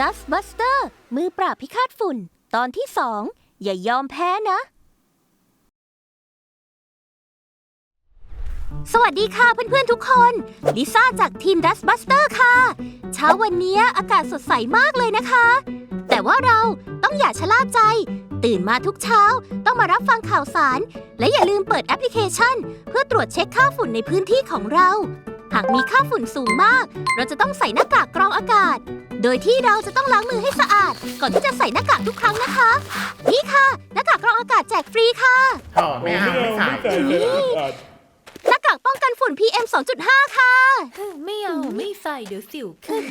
Dust Buster มือปราบพิฆาตฝุ่น ตอนที่สอง อย่ายอมแพ้นะ สวัสดีค่ะเพื่อนๆทุกคน ลิซ่าจากทีม Dust Buster ค่ะ เช้าวันนี้อากาศสดใสมากเลยนะคะ แต่ว่าเราต้องอย่าชะล่าใจ ตื่นมาทุกเช้าต้องมารับฟังข่าวสาร และอย่าลืมเปิดแอปพลิเคชัน เพื่อตรวจเช็คค่าฝุ่นในพื้นที่ของเรา หากมีค่าฝุ่นสูงมาก เราจะต้องใส่หน้ากากกรองอากาศ โดยที่เราจะต้องล้างมือให้สะอาด ก่อนที่จะใส่หน้ากากทุกครั้งนะคะ นี่ค่ะหน้ากากกรองอากาศแจกฟรีค่ะโถ่ไม่เอาไม่ใส่หน้ากากป้องกันฝุ่น PM 2.5 ค่ะ ไม่เอาไม่ใส่เดี๋ยวสิวขึ้น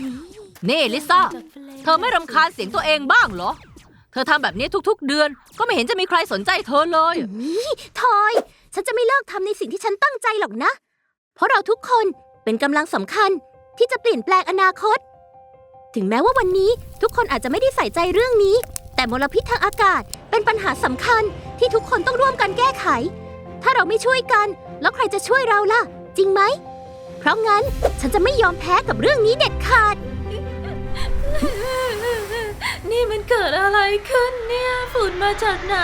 นี่ลิซ่า เธอไม่รำคาญเสียงตัวเองบ้างเหรอ เธอทำแบบนี้ทุกๆ เดือน ก็ไม่เห็นจะมีใครสนใจเธอเลยทอย ฉันจะไม่เลิกทำในสิ่งที่ฉันตั้งใจหรอกนะ เพราะเราทุกคนเป็นกำลังสำคัญที่จะเปลี่ยนแปลงอนาคต ถึงแม้ว่าวันนี้ทุกคนอาจจะไม่ได้ใส่ใจเรื่องนี้ แต่มลพิษทางอากาศเป็นปัญหาสำคัญที่ทุกคนต้องร่วมกันแก้ไข ถ้าเราไม่ช่วยกัน แล้วใครจะช่วยเราล่ะ จริงไหม เพราะงั้นฉันจะไม่ยอมแพ้กับเรื่องนี้เด็ดขาด นี่มันเกิดอะไรขึ้นเนี่ย ฝุ่นมาจากไหน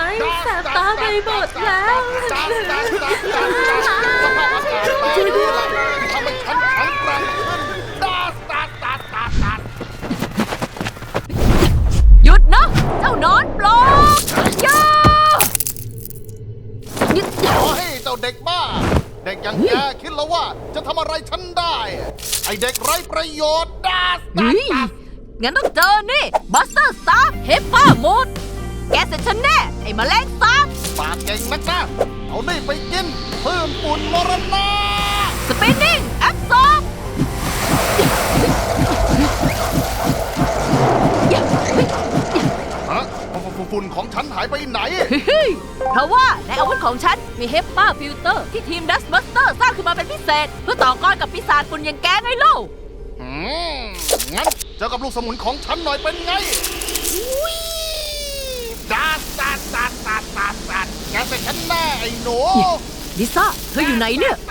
แสบตาไปหมดแล้ว อย่างแกคิดแล้วว่าจะทำอะไรฉันได้ ไอเด็กไร้ประโยชน์ดัดดัดนี่ดัดงั้นต้องเจอนี่บัสเตอร์สตาร์เฮปป้าโมดแกเสร็จฉันแน่ ไอ้แมลงสาบปากเก่งนักนะเอานี่ไปกินเพิ่มปุ่นมรณะสปินนิ่ง ของฉันหายไปไหน เพราะว่าในอาวุธของฉันมีเฮปป้าฟิลเตอร์ที่ทีมดัสบัสเตอร์สร้างขึ้นมาเป็นพิเศษ เพื่อต่อกรกับปีศาจฝุ่นอย่างแกไงเล่าอืมงั้นเจอกับลูกสมุนของฉันหน่อยเป็นไงดัดดัดดัดดัดดัดดัดแกเป็นฉันแน่ไอ้หนู ลิซ่าเธออยู่ไหนเนี่ยดัดด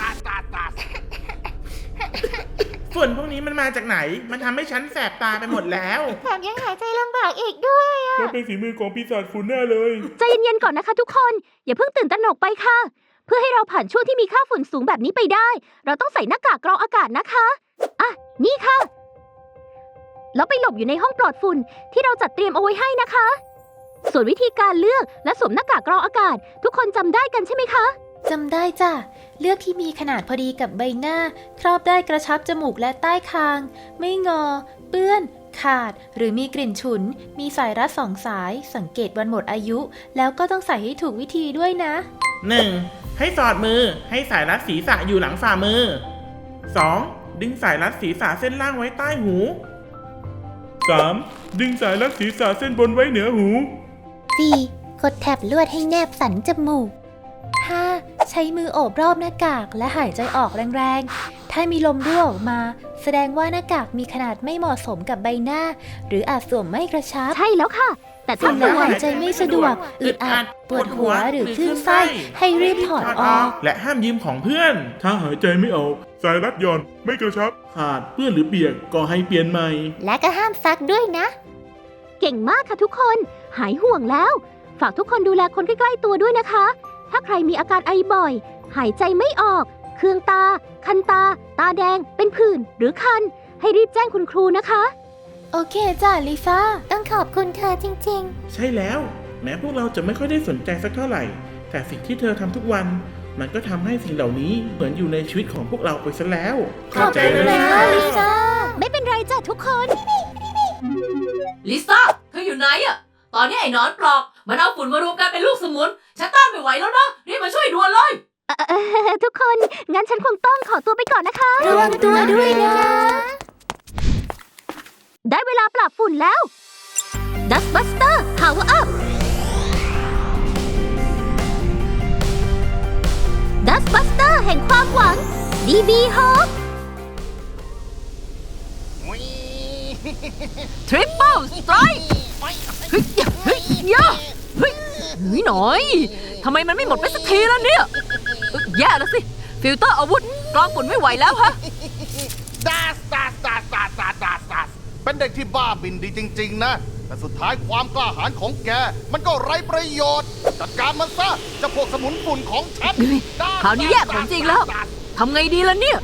ัดดัด ฝุ่นพวกนี้มันมาจากไหน มันทำให้ฉันแสบตาไปหมดแล้ว แถมยังหายใจลำบากอีกด้วยอะมันเป็นฝีมือของปีศาจฝุ่นแน่เลย ใจเย็นๆก่อนนะคะทุกคน อย่าเพิ่งตื่นตระหนกไปค่ะ เพื่อให้เราผ่านช่วงที่มีค่าฝุ่นสูงแบบนี้ไปได้ เราต้องใส่หน้ากากกรองอากาศนะคะอะนี่ค่ะ แล้วไปหลบอยู่ในห้องปลอดฝุ่นที่เราจัดเตรียมเอาไว้ให้นะคะ ส่วนวิธีการเลือกและสวมหน้ากากกรองอากาศ ทุกคนจำได้กันใช่ไหมคะ จำได้จ้ะ เลือกที่มีขนาดพอดีกับใบหน้า ครอบได้กระชับจมูกและใต้คาง ไม่งอ เปื้อน ขาด หรือมีกลิ่นฉุน มีสายรัดสองสาย สังเกตวันหมดอายุ แล้วก็ต้องใส่ให้ถูกวิธีด้วยนะ 1. ให้สอดมือ ให้สายรัดศีรษะอยู่หลังฝ่ามือ 2. ดึงสายรัดศีรษะเส้นล่างไว้ใต้หู 3. ดึงสายรัดศีรษะเส้นบนไว้เหนือหู 4. กดแถบลวดให้แนบสันจมูก 5. ใช้มือโอบรอบหน้ากากและหายใจออกแรงๆ ถ้ามีลมรั่วออกมา แสดงว่าหน้ากากมีขนาดไม่เหมาะสมกับใบหน้า หรืออาจสวมไม่กระชับ ใช่แล้วค่ะ แต่ถ้าทำแล้วหายใจไม่สะดวก อึดอัด ปวดหัวหรือคลื่นไส้ ให้รีบถอดออก และห้ามยืมของเพื่อน ถ้าหายใจไม่ออกสายรัดหย่อนไม่กระชับขาดเปื้อนหรือเปียกก็ให้เปลี่ยนใหม่ และก็ห้ามซักด้วยนะ เก่งมากค่ะทุกคน หายห่วงแล้ว ฝากทุกคนดูแลคนใกล้ๆตัวด้วยนะคะ ถ้าใครมีอาการไอบ่อย หายใจไม่ออก เคืองตา คันตา ตาแดง เป็นผื่น หรือคัน ให้รีบแจ้งคุณครูนะคะ โอเคจ้ะลิซ่าต้องขอบคุณเธอจริง ใช่แล้ว แม้พวกเราจะไม่ค่อยได้สนใจสักเท่าไหร่ แต่สิ่งที่เธอทำทุกวัน มันก็ทำให้สิ่งเหล่านี้เหมือนอยู่ในชีวิตของพวกเราไปซะแล้ว ๆ ขอบคุณนะลิซ่า ไม่เป็นไรจ้ะทุกคน ลิซ่าเธออยู่ไหนอะตอนนี้ไอ้หนอนปลอก มันเอาฝุ่นมารวมกันเป็นลูกสมุน ฉันต้านไม่ไหวแล้วนะรีบมาช่วยด่วนเลย เอ่อทุกคน งั้นฉันคงต้องขอตัวไปก่อนนะคะ ระวังตัวด้วยนะ ได้เวลาปราบฝุ่นแล้ว Dust Buster Power Up Dust Buster แห่งความหวัง DB Hawk ทริปเปิลสไตร์เฮ้ยเฮ้ยยะเฮ้ย เฮ้ยหน่อยทำไมมันไม่หมดไปสักทีแล้วเนี่ยเอ้ยแย่แล้วสิ ฟิลเตอร์อาวุธกรองฝุ่นไม่ไหวแล้วฮะดัดดัดดัดดัดดัดดัดดัดเป็นเป็นเด็กที่บ้าบินดีจริง ๆ นะ แต่สุดท้ายความกล้าหาญของแก มันก็ไร้ประโยชน์ จัดการมันซะเจะพวกสมุนฝุ่นของฉันเฮ้ยคราวนี้แย่ของจริงแล้วทำไงดีล่ะเนี่ย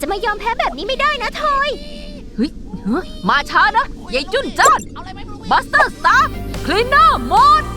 จะไม่ยอมแพ้แบบนี้ไม่ได้นะทอย เฮ้ยเฮ้ยมาช้านะยายจุนจ้านบัสเตอร์สตาร์ คลีนเนอร์หมด